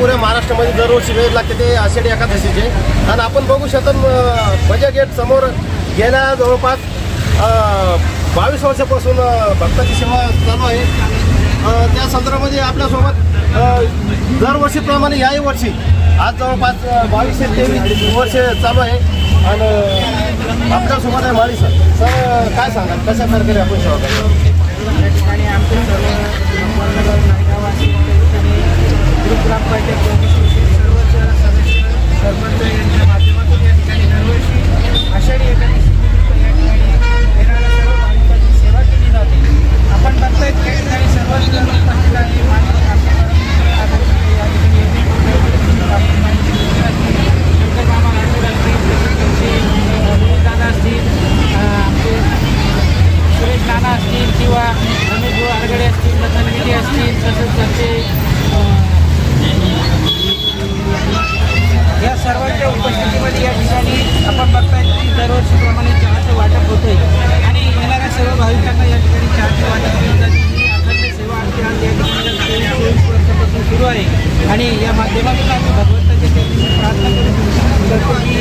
पुऱ्या महाराष्ट्रामध्ये दरवर्षी वेळ लागते ते आषाढी एकादशीचे. आणि आपण बघू शकतो बजा गेट समोर गेल्या जवळपास बावीस वर्षापासून भक्ताची सेवा चालू आहे. त्या संदर्भामध्ये आपल्यासोबत दरवर्षीप्रमाणे याही वर्षी आज जवळपास बावीसशे बावीस तेवीस वर्ष चालू आहे. आणि आपल्यासोबत आहे माळी सर. सर काय सांगाल? कशा प्रकारे आपण सेवा करतो या ठिकाणी आमचे सर्व अहमदनगर नायगावासी ग्रुप ग्रामपंचायत कमिटीचे सर्वच सदस्य सरपंच यांच्या माध्यमातून या ठिकाणी दरवर्षी आषाढी एकादशी निमित्त या ठिकाणी येणाऱ्या सर्व भाविकांची सेवा केली जाते आपण बघतोय की या ठिकाणी सर्वच जण उपस्थित आहे माननीय आमचे आदरणीय या ठिकाणी येथे आपण माहिती दिली असतील. शंकर मामा राठोड असतील तसेच आमचे विनोद दादा असतील अं, आमचे सुरेश नाना असतील किंवा रमेश भाऊ आडगडे असतील रतन गिरी असतील तसंच त्यांचे अं, या सर्वांच्या उपस्थितीमध्ये या ठिकाणी आपण बघताय की दरवर्षीप्रमाणे चहाचं वाटप होतं आहे आणि येणाऱ्या सर्व भाविकांना या ठिकाणी चहाचे वाटप केले जाते ही अखंड सेवा आमची आज या ठिकाणी गेल्या चोवीस वर्षापासून सुरू आहे आणि आम्ही भगवंताच्या चरणी प्रार्थना करू करतो की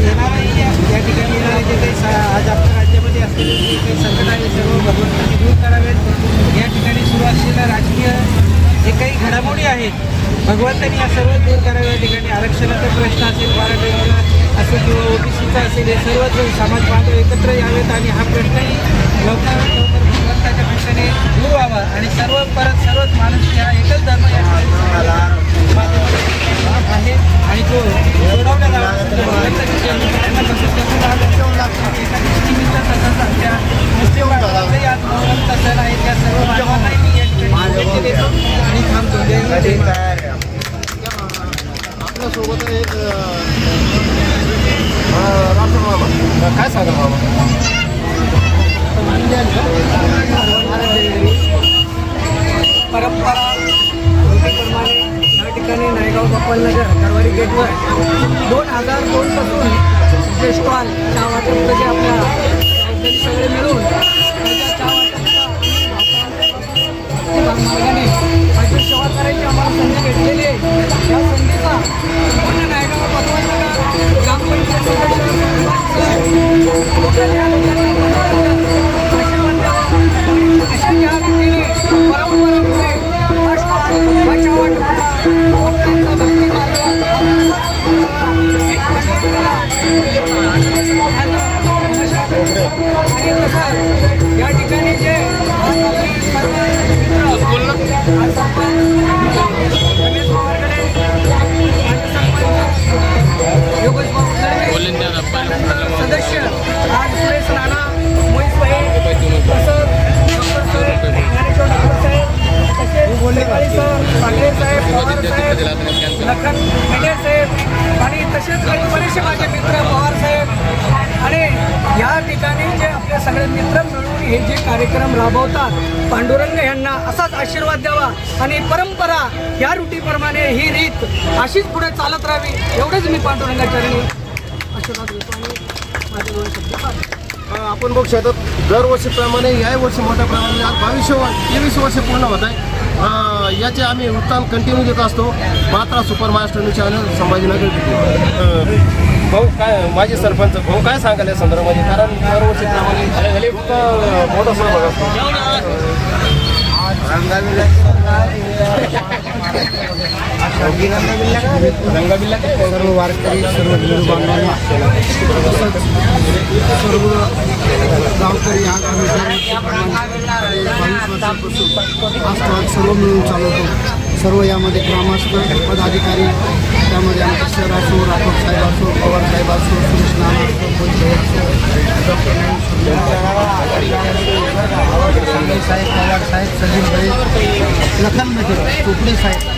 येणारे या या ठिकाणी येणारे जे काही सा- आज आपल्या राज्यामध्ये असलेले जे काही संकट आहे सर्व भगवंतांनी दूर करावेत. या ठिकाणी सुरू असलेल्या राजकीय जे काही घडामोडी आहेत भगवंतांनी या सर्व दूर कराव्या या ठिकाणी आरक्षणाचा प्रश्न असेल मराठा असेल किंवा ओबीसीचा असेल हे सर्वच समाज बांधव एकत्र यावेत आणि हा प्रश्नही लवकरात लवकर भगवंताच्या कृपेने आपल्यासोबत एक राठोड काय सांगा बाबा परंपरा प्रमाणे या ठिकाणी नायगाव गोपालनगर कारवारी गेटवर दोन हजार दोनपासून जे स्टॉल चहा वाटपचं जे आपल्या सगळे मिळून बरेचसे माझे मित्र पवार साहेब आणि या ठिकाणी जे आपले सगळे मित्र मिळून हे जे कार्यक्रम राबवतात पांडुरंग यांना असाच आशीर्वाद द्यावा आणि परंपरा या रुटीप्रमाणे ही रीत अशीच पुढे चालत राहावी एवढेच मी पांडुरंगाच्या आशीर्वाद घेतो आणि माझे दोन शब्द आपण बघू शकतो दरवर्षीप्रमाणे याही वर्षी मोठ्या प्रमाणात आज बावीसशे तेवीस वर्ष पूर्ण होत आहे. याचे आम्ही उत्तम कंटिन्यू देत असतो. Patra super master news channel Sambhajinagar भाऊ काय माझे सरपंच भाऊ काय सांगाल या संदर्भामध्ये? कारण दरवर्षीप्रमाणे खूप मोठा सहभाग असतो. सर्व वारकरी सर्व हिंदू बांधवांना तसंच सर्व गावकरी हा स्टॉल सर्व मिळून चालवतो सर्व यामध्ये ग्रामस्थ पदाधिकारी त्यामध्ये आमचे शहर असो राठोड साहेब असो पवार साहेब असो कृष्णा असो बोलके असो डॉक्टर साहेब पवार साहेब सलीम भाई लखन चोपडे साहेब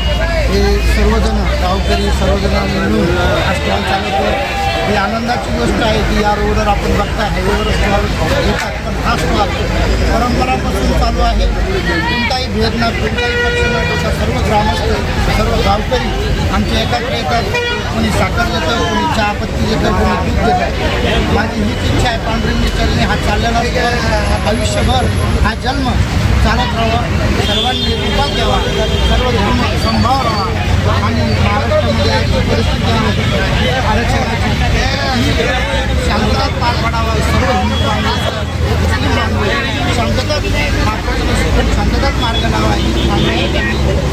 हे सर्वजण गावकरी सर्वजण मिळून हा स्टॉल चालवतो. ही आनंदाची गोष्ट आहे की या रोडवर आपण बघता हायवेवर स्टॉल येतात पण हा स्टॉल परंपरापासून चालू आहे. कोणताही भेद ना कोणताही पक्ष न सर्व ग्रामस्थ सर्व गावकरी आमचे एकत्र येतात कोणी साखर देतं कोणी चहापत्ती देतं कोणी दूध देतं माझी हीच इच्छा आहे पांढरी चरणी हा चाललेला आयुष्यभर हा जन्म चालत राहावा सर्वांनी कृपा द्यावा सर्व धर्म संभाव राहा आणि महाराष्ट्रामध्ये परिस्थिती आहे. आरक्षणाची. ही शांततात पार पडावा सर्व हिंदू बांधव मुस्लिम बांधव शांततात मार्गाने नसून शांततात मार्ग लावा ही मागणी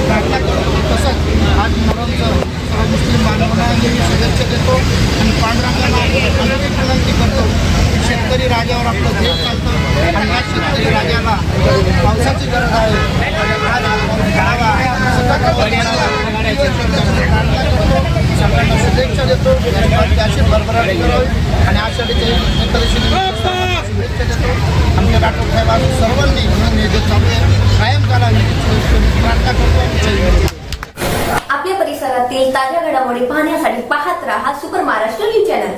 प्रार्थना करतो तसंच आज मोहरमचं सर्व मुस्लिम बांधवांना मी शुभेच्छा देतो आणि पांडुरंगाला अनेक विनंती करतो की शेतकरी राजावर आपलं देश चालतं. आणि या शेतकरी राजाला पावसाची गरज आहे. सगळ्यांना शुभेच्छा देतो. गरिबांची अशी भरभराट करावी आणि आषाढीच्या शुभेच्छा देतो. आमच्या डॉक्टर साहेब आज सर्वांनी म्हणून हे जे चालू आहे कायम करावी प्रार्थना करतो. आपल्या परिसरातील ताज्या घडामोडी पाहण्यासाठी पाहत राहा सुपर महाराष्ट्र न्यूज चॅनल.